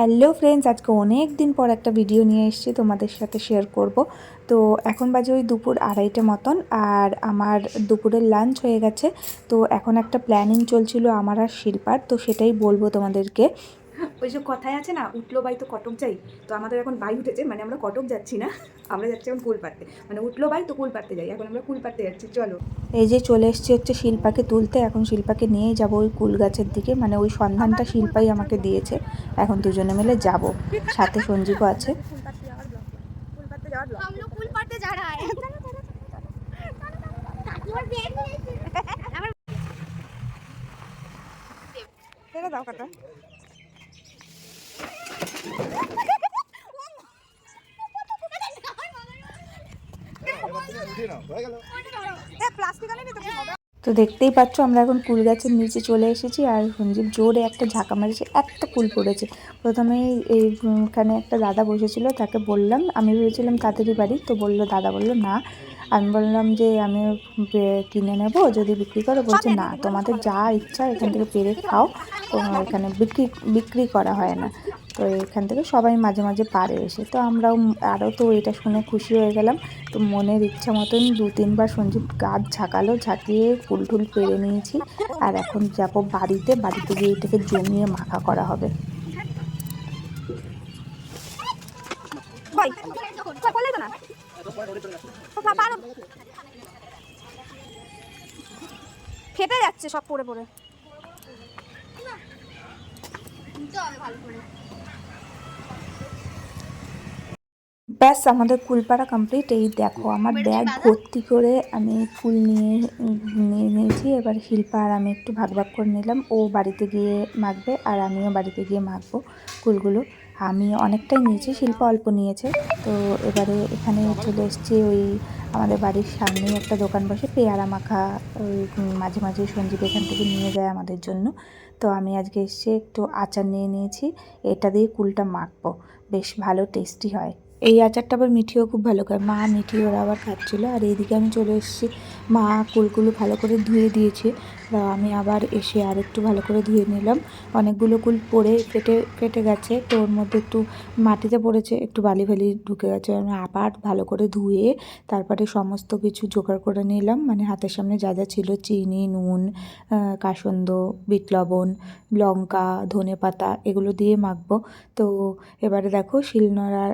Hello friends, আজকে অনেক দিন পর একটা ভিডিও নিয়ে এসেছি তোমাদের সাথে শেয়ার করব। তো এখন বাজে ওই দুপুর আড়াইটে মতন আর আমার দুপুরের লাঞ্চ হয়ে গেছে। তো এখন একটা প্ল্যানিং চলছিল আমার আর শিল্পার, তো সেটাই বলব তোমাদেরকে। ওই যে কথায় আছে না উঠল বাই তো কটক যাই। তো আমাদের এখন বাই উঠেছে মানে আমরা কটক যাচ্ছি না আমরা যাচ্ছি এখন কুল পাড়তে মানে উঠল বাই তো কুল পাড়তে যাই এখন আমরা কুল পাড়তে যাচ্ছি চলো। এই যে চলে এসছি হচ্ছে শিল্পাকে তুলতে এখন শিল্পাকে নিয়েই যাব ওই কুল গাছের দিকে মানে ওই সন্ধানটা শিল্পাই আমাকে দিয়েছে। এখন দুজনে মিলে যাব সাথে সঞ্জীবও আছে। দাও কাটা। তো দেখতেই পাচ্ছ, আমরা এখন কুল গাছের নিচে চলে এসেছি আর সঞ্জীব জোরে একটা ঝাঁকা মারেছে এত কুল পড়েছে। প্রথমে এইখানে একটা দাদা বসেছিল, তাকে বললাম, আমি ভেবেছিলাম তাদেরই বাড়ি, তো বলল, দাদা বলল, না। আমি বললাম যে, আমি কিনে নেব, যদি বিক্রি করো। বলছে, না, তোমাদের যা ইচ্ছা, এখান থেকে পেরে খাও এখানে বিক্রি বিক্রি করা হয় না। তো এখান থেকে সবাই মাঝে মাঝে পারে এসে। তো আমরাও আরও তো এটা শুনে খুশি হয়ে গেলাম। তো মনের ইচ্ছা মতন দু তিনবার সঞ্জীব গাছ ঝাঁকালো, ঝাঁকিয়ে ফুল টুল পেরে নিয়েছি। আর এখন যাব বাড়িতে বাড়িতে গিয়ে এটাকে জমিয়ে মাখা করা হবে। ফেটে যাচ্ছে সব পড়ে পড়ে। ভালো করে। ব্যাস আমাদের কুলপাড়া কমপ্লিট এই দেখো আমার ব্যাগ ভর্তি করে আমি ফুল নিয়ে নিয়ে নিয়েছি। এবার শিল্পা আর আমি একটু ভাগ ভাগ করে নিলাম। ও বাড়িতে গিয়ে মাখবে আর আমিও বাড়িতে গিয়ে মাখবো ফুলগুলো। আমি অনেকটাই নিয়েছি শিল্পা অল্প নিয়েছে। তো এবারে এখানে চলে এসেছি ওই আমাদের বাড়ির সামনেই একটা দোকান বসে পেয়ারা মাখা। ওই মাঝে মাঝে সঞ্জীব এখান থেকে নিয়ে যায় আমাদের জন্য। তো আমি আজকে এসে একটু আচার নিয়ে নিয়েছি। এটা দিয়ে কুলটা মাখবো। বেশ ভালো টেস্টি হয়। এই আচারটা আবার মিঠিও খুব ভালো খায় মা মিঠি ওরা আবার খাচ্ছিলো। আর এইদিকে আমি চলে এসেছি, মা কুলকুলো ভালো করে ধুয়ে দিয়েছে। আমি আবার এসে আর একটু ভালো করে ধুয়ে নিলাম। অনেকগুলো কুল পড়ে কেটে কেটে গেছে। তো ওর মধ্যে একটু মাটিতে পড়েছে, একটু বালি ফালি ঢুকে গেছে। আমি আবার ভালো করে ধুয়ে তারপরে সমস্ত কিছু জোগাড় করে নিলাম। মানে হাতের সামনে যা যা ছিল, চিনি, নুন কাসন্দ, বিট লবণ, লঙ্কা, ধনে পাতা এগুলো দিয়ে মাখবো। তো এবারে দেখো শিল নোড়ার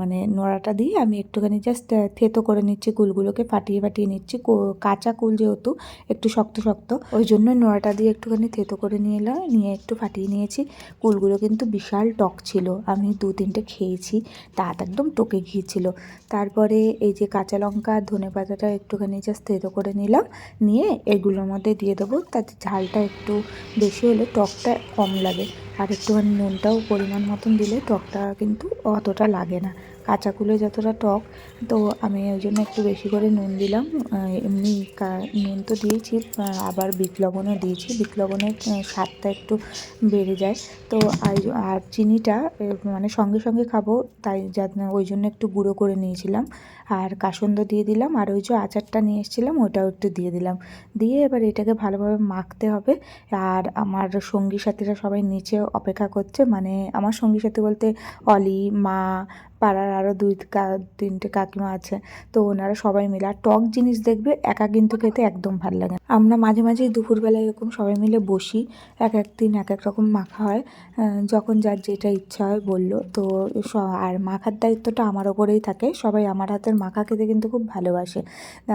মানে নোড়াটা দিয়ে আমি একটুখানি জাস্ট থেতো করে নিচ্ছি কুলগুলোকে, ফাটিয়ে ফাটিয়ে নিচ্ছি। কাঁচা কুল যেহেতু, একটু শক্ত শক্ত ওই জন্য নোয়াটা দিয়ে একটুখানি থেতো করে নিয়ে এলাম, নিয়ে একটু ফাটিয়ে নিয়েছি। কুলগুলো কিন্তু বিশাল টক ছিল, আমি দু তিনটে খেয়েছি তা একদম টকে গিয়েছিল তারপরে এই যে কাঁচা লঙ্কা, ধনে পাতাটা একটুখানি জাস্ট থেতো করে নিলাম, নিয়ে এগুলোর মধ্যে দিয়ে দেবো, তাতে ঝালটা একটু বেশি হলে টকটা কম লাগে। আর একটুখানি নুনটাও পরিমাণ মতন দিলে টকটা কিন্তু অতটা লাগে না। কাঁচা কুলে যতটা টক, তো আমি ওই জন্য একটু বেশি করে নুন দিলাম। এমনি নুন তো দিয়েছি আবার বিট লবণও দিয়েছি। বিট লবণের স্বাদটা একটু বেড়ে যায়। তো আর- চিনিটা মানে সঙ্গে সঙ্গে খাব, তাই ওই জন্য একটু গুঁড়ো করে নিয়েছিলাম। আর কাসন্দ দিয়ে দিলাম, আর ওই যে আচারটা নিয়ে এসেছিলাম, ওটাও একটু দিয়ে দিলাম। দিয়ে এবার এটাকে ভালোভাবে মাখতে হবে। আর আমার সঙ্গী সাথীরা সবাই নিচে অপেক্ষা করছে। মানে আমার সঙ্গী সাথী বলতে অলি মা পাড়ার আরও দুই তিনটে কাকিমা আছে, তো ওনারা সবাই মিলে, আর টক জিনিস দেখবে, একা কিন্তু খেতে একদম ভালো লাগে আমরা মাঝে মাঝে দুপুরবেলা এরকম সবাই মিলে বসি, এক এক দিন এক এক রকম মাখা হয় যখন যার যেটা ইচ্ছা হয় বলল। তো আর মাখার দায়িত্বটা আমার ওপরেই থাকে, সবাই আমার হাতের মাখা খেতে কিন্তু খুব ভালোবাসে।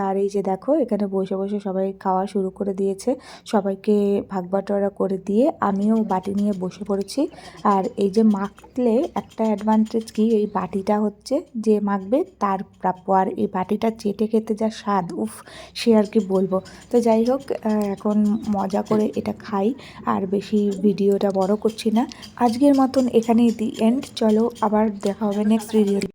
আর এই যে দেখো, এখানে বসে বসে সবাই খাওয়া শুরু করে দিয়েছে, সবাইকে ভাগ বাটোয়ারা করে দিয়ে আমিও বাটি নিয়ে বসে পড়েছি। আর এই যে মাখলে একটা অ্যাডভান্টেজ কি, এই বাটিটা হচ্ছে যে মাখবে, তার প্রাপ্য আর এই বাটিটা চেটে খেতে যা স্বাদ, উফ, সে আর কি বলব। তো যাই হোক এখন মজা করে এটা খাই, আর বেশি ভিডিওটা বড় করছি না। আজকের মতন এখানেই দি এন্ড চলো আবার দেখা হবে নেক্সট ভিডিও